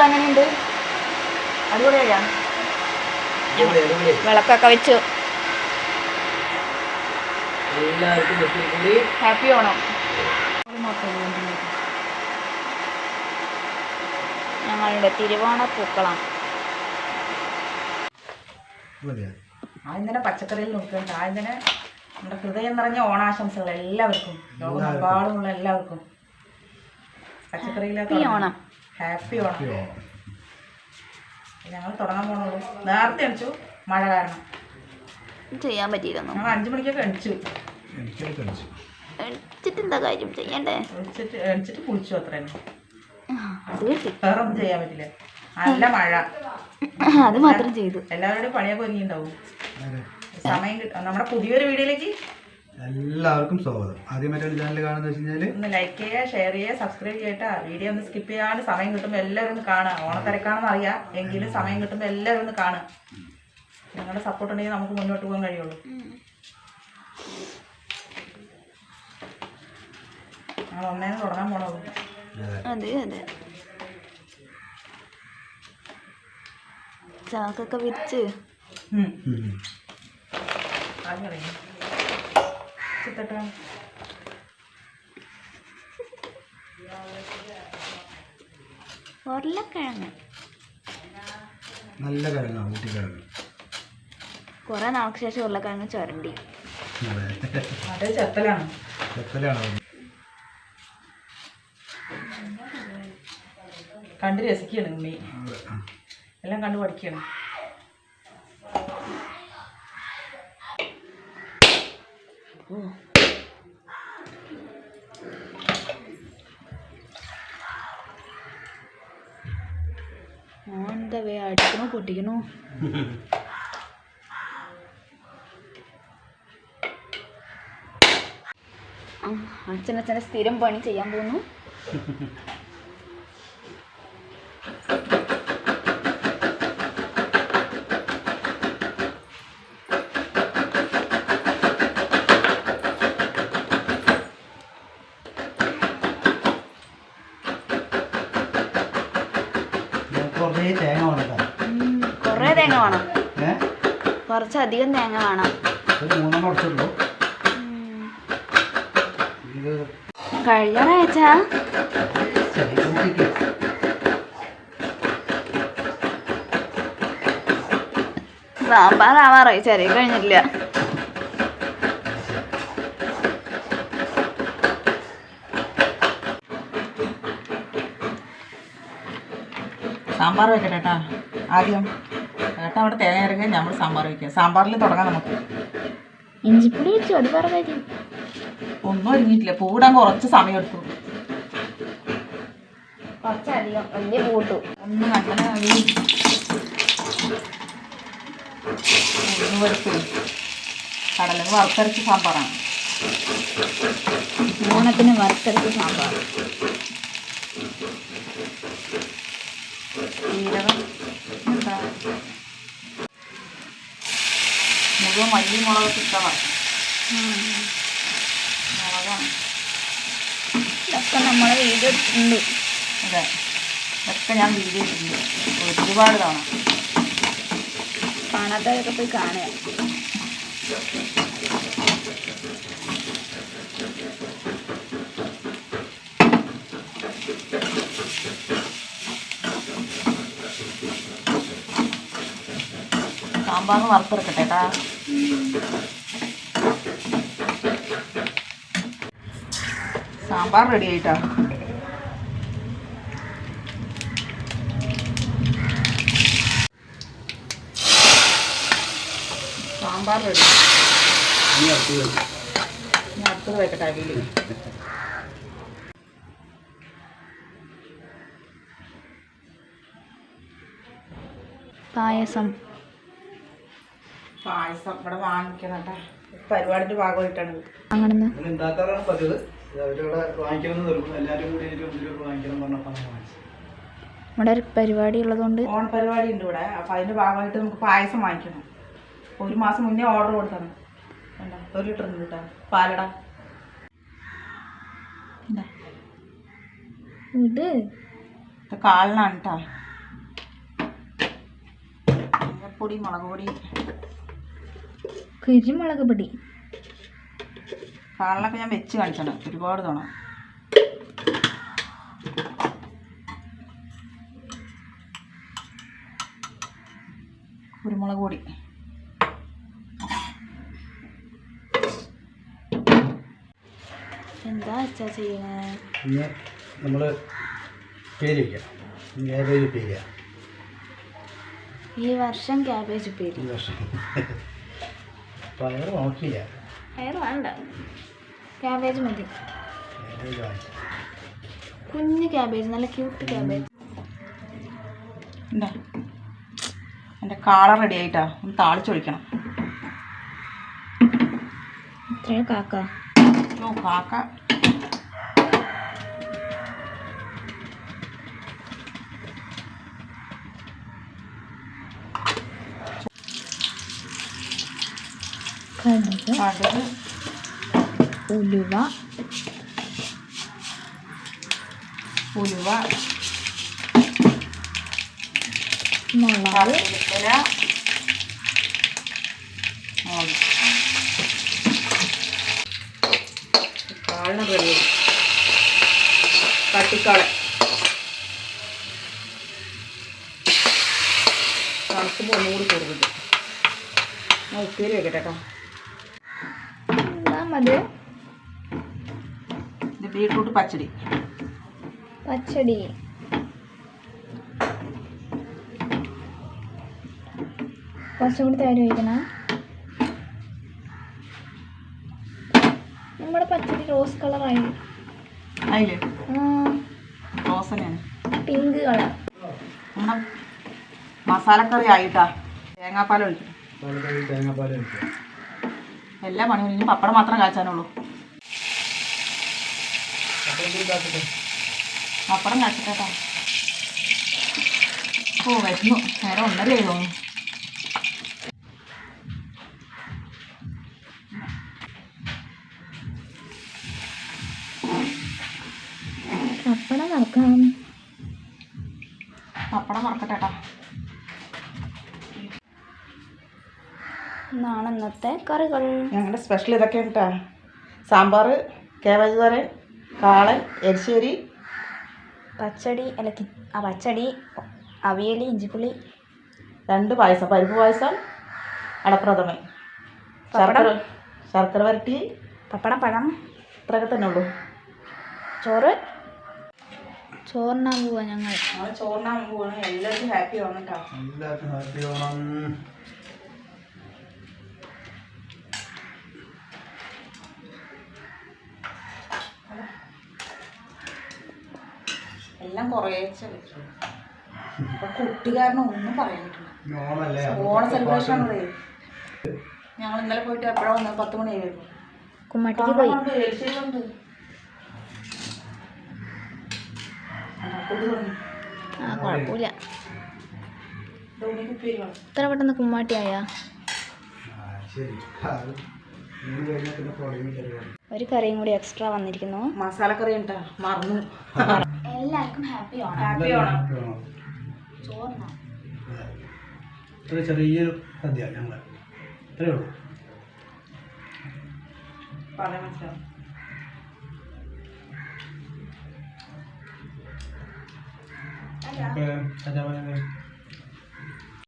പൂക്കൾ എങ്ങനെയുണ്ട്? അടിപൊളിയാ അടിപൊളി, അടിപൊളി. വിളക്കൊക്കെ വെച്ചു. എല്ലാവർക്കും ഹാപ്പി ഓണം ഞങ്ങളുടെ തിരുവോണ പൂക്കളം ആദ്യം പച്ചക്കറിയിൽ നോക്കുന്നുണ്ട് ആദ്യം തന്നെ നമ്മുടെ ഹൃദയം നിറഞ്ഞ ഓണാശംസകൾ എല്ലാവർക്കും. ലോകമെമ്പാടുമുള്ള എല്ലാവർക്കും. പച്ചക്കറിയിലൊക്കെ ഓണം ഹാപ്പി ഓണം ഞങ്ങൾ തുടങ്ങാൻ പോണുള്ളൂ നേരത്തെ അടിച്ചു മഴ കാരണം. ചെയ്യാൻ പറ്റിയിരുന്നു ഞങ്ങൾ അഞ്ചു മണിക്കൊക്കെ അടിച്ചു എണിച്ചിട്ട് എന്താ കാര്യം ചെയ്യണ്ടേ? എണിച്ചിട്ട് അടിച്ചിട്ട് കുളിച്ചു അത്ര. തന്നെ അത് കിട്ടി വേറെ ഒന്നും ചെയ്യാൻ പറ്റില്ല. നല്ല മഴ. അത് മാത്രം ചെയ്തു. എല്ലാവരുടെയും പണിയൊക്കെ ഒരുങ്ങിണ്ടാവും സമയം കിട്ടും നമ്മുടെ പുതിയൊരു വീഡിയോയിലേക്ക് എല്ലാവർക്കും സ്വാഗതം. ആദ്യമായിട്ടാണ് ചാനൽ കാണുന്നത് വെച്ച് കഴിഞ്ഞാൽ ഒന്ന് ലൈക്ക് ചെയ്യുക ഷെയർ ചെയ്യുക സബ്സ്ക്രൈബ് ചെയ്യട്ടാ വീഡിയോ ഒന്ന് സ്കിപ്പ് ചെയ്യാണ്ട് സമയം കിട്ടുമ്പോൾ എല്ലാവരും ഒന്ന് കാണുക. ഓണത്തിരക്കാണെന്ന് അറിയാം. എങ്കിലും സമയം കിട്ടുമ്പോൾ എല്ലാവരും ഒന്ന് കാണുക. നിങ്ങളുടെ സപ്പോർട്ട് ഉണ്ടെങ്കിൽ നമുക്ക് മുന്നോട്ട് പോകാൻ കഴിയുള്ളൂ. ഞങ്ങൾ ഒന്നേന്ന് തുടങ്ങാൻ പോണുള്ളൂ അതെ അതെ. ചാക്കൊക്കെ വിരിച്ച്. ആദ്യം അറിയാം ചിത്തട്ടാ ഉരുളക്കിഴങ്ങ്. നല്ല കിഴങ്ങാണ് ഊട്ടിക്കിഴങ്ങ് കുറെ നാൾക്ക് ശേഷം ഉരുളക്കിഴങ്ങ് ചുരണ്ടി. അതെ അത് ചെത്തലാണ്. ചെത്തലാണ് കണ്ട് രസിക്കണം ഉണ്ണി. എല്ലാം കണ്ട് പഠിക്കുകയാണ് എന്താ വേ അടിക്കണോ പൊട്ടിക്കണോ? അച്ഛനച്ഛനെ സ്ഥിരം പണി ചെയ്യാൻ പോകുന്നു കുറേ തേങ്ങ വേണം ഉം, കുറേ തേങ്ങ വേണം. കുറച്ചധികം തേങ്ങ വേണം. ഇത് കഴിയാറായച്ചാ ചെറിയ കഴിഞ്ഞില്ല സാമ്പാർ വെക്കട്ടെ ആദ്യം ഏട്ടാ അവിടെ തേങ്ങ ഇറങ്ങി നമ്മൾ സാമ്പാർ വയ്ക്കുക സാമ്പാറിൽ തുടങ്ങാം നമുക്ക്. ഇഞ്ചിപ്പൊടി വെച്ചു അത് കാര്യം ഒന്നും ഒരുങ്ങിയിട്ടില്ല പൂടാൻ കുറച്ച് സമയം എടുത്തു. കുറച്ചധികം. വലിയ കൂട്ടു ഒന്ന് ഈ ഉഴുന്ന് പരിപ്പ് കടലങ്ങ് വറുത്തരച്ച് സാമ്പാറാണ്. ഓണത്തിന് വറുത്തരച്ച സാമ്പാർ. ജീരകം മുഴുവൻ മല്ലി മുളക് ഇഷ്ടമാണ് മുളകാണ്. ഇതൊക്കെ നമ്മൾ വീഡിയോ എടുത്തിട്ടുണ്ട്. അതെ. ഇതൊക്കെ ഞാൻ വീഡിയോ ഇട്ടിട്ടുണ്ട് ഒരുപാട് തവണ. കാണാത്തവരൊക്കെ പോയി കാണുക. സാമ്പാറിന് വറുത്തെടുക്കട്ടെ കേട്ടാ. സാമ്പാർ റെഡി ആയിട്ടാ. സാമ്പാർ റെഡി അടുത്തത് വെക്കട്ടെ അവിയിൽ പായസം. പായസം ഇവിടെ വാങ്ങിക്കണം കേട്ടാ പരിപാടിന്റെ ഭാഗമായിട്ടാണ് ഉണ്ടാക്കാറാണ് പതിവ്? അവരിവിടെ എല്ലാവരും കൂടി വാങ്ങിക്കണം പറഞ്ഞപ്പോൾ ഇവിടെ ഒരു പരിപാടി ഉള്ളതുകൊണ്ട് ഓണ പരിപാടി ഉണ്ട് ഇവിടെ. അപ്പൊ അതിന്റെ ഭാഗമായിട്ട് നമുക്ക് പായസം വാങ്ങിക്കണം. ഒരു മാസം മുന്നേ ഓർഡർ കൊടുത്താണ്. ഒരു ലിറ്റർ ഉണ്ട് കേട്ടോ. പാലട. ഇതാ. കാളിനാണ് കേട്ടോ. പൊടി മുളക് പൊടി. കുരുമുളക് പൊടി. കാളിനൊക്കെ ഞാൻ വെച്ച് കാണിച്ചാണ് ഒരുപാട് തവണ. കുരുമുളക് പൊടി. എന്താ അച്ഛാ ചെയ്യണേ? ഇന്ന് നമ്മൾ പേര് വയ്ക്കാം ക്യാബേജ് പേര് ഈ വർഷം ക്യാബേജ് ഉപ്പേരി. ഈ വർഷം. പയർ നോക്കിയില്ല അയർ വേണ്ട. ക്യാബേജ് മതി. കുഞ്ഞ് ക്യാബേജ് നല്ല ക്യൂട്ട് ക്യാബേജ് എന്താ എന്റെ കാള റെഡി ആയിട്ടാ. ഒന്ന് താളിച്ചൊഴിക്കണം. ഇത്രയോ കാക്ക? ഓ കാക്ക. കടുക് കടുക് ഉലുവ. ഉലുവ. മുളക്. കട്ടിക്കാളൻ തണുക്കുമ്പോൾ ഒന്നുകൂടി കൊടുക്കുന്നുണ്ട് ഞാൻ ഉപ്പേരി വെക്കട്ടെ കേട്ടോ. എന്താ മതി. ഇത് ബീട്രൂട്ട് പച്ചടി. പച്ചടി. കുറച്ചും കൂടി തൈര് ഒഴിക്കണ. നമ്മുടെ പച്ചടി റോസ് കളറായി പിങ്ക് കളർ നമ്മുടെ മസാലക്കറി ആയിട്ടാ. തേങ്ങാപ്പാൽ ഒഴിക്കണം. തേങ്ങാപ്പാൽ വയ്ക്കുക എല്ലാ പണിയും ഇനി പപ്പടം മാത്രം കാച്ചാനുള്ളൂ. പപ്പടം കാച്ചിട്ടാ ഓ വരുന്നു. നേരെ ഒന്നരയായി തോന്നുന്നു. പപ്പടം വറക്കാം. ഇന്നത്തെ കറികൾ. ഞങ്ങളുടെ സ്പെഷ്യൽ ഇതൊക്കെ കേട്ടാ സാമ്പാർ കേബേജ് തോരൻ കാളൻ എരിശ്ശേരി. പച്ചടി അല്ല ആ പച്ചടി അവിയൽ ഇഞ്ചിപ്പുളി. രണ്ട് പായസം പരിപ്പ് പായസം അടപ്രഥമൻ. ശർക്കര ശർക്കര വരട്ടി. പപ്പടം പഴം. ഇത്രയൊക്കെ തന്നെ ഉള്ളൂ. ചോറ്. ചോറിനാൻ പോവാ ഞങ്ങൾ. ചോറിനാൻ പോവാണ്. എല്ലാവർക്കും ഹാപ്പി വന്നിട്ടാ എല്ലാവർക്കും ഹാപ്പി ഓണം എല്ലാം കുറേശ്ശെ വെച്ചു അപ്പൊ കുട്ടികാരനെ ഒന്നും പറയാൻ പറ്റില്ല. ഓണ സെലിബ്രേഷൻ ആണത് ഞങ്ങൾ ഇന്നലെ പോയിട്ട് എപ്പോഴാ വന്നത്? പത്ത് മണിയായിരുന്നു കുമ്മട്ടിക്ക് പോയി. കാണാനുണ്ട്, ആ, കൊതി തുടങ്ങി. ആ കുഴപ്പമില്ല ഇത് ഉണ്ണിക്ക് ഉപ്പേരി വേണം. ഇത്ര പെട്ടെന്ന് കുമ്മാട്ടിയായാ? ശരി. ഒരു കറിയും കൂടി എക്സ്ട്രാ വന്നിരിക്കുന്നു. മസാല കറി ഉണ്ടാ? മറന്നു. എല്ലാവർക്കും ഹാപ്പി ഓണം. ഹാപ്പി ഓണം. ചോറിനാ? ചെറിയൊരു സദ്യ ഞങ്ങൾ ഇത്രയേ ഉള്ളൂ. പറയാൻ മനസ്സിലാവും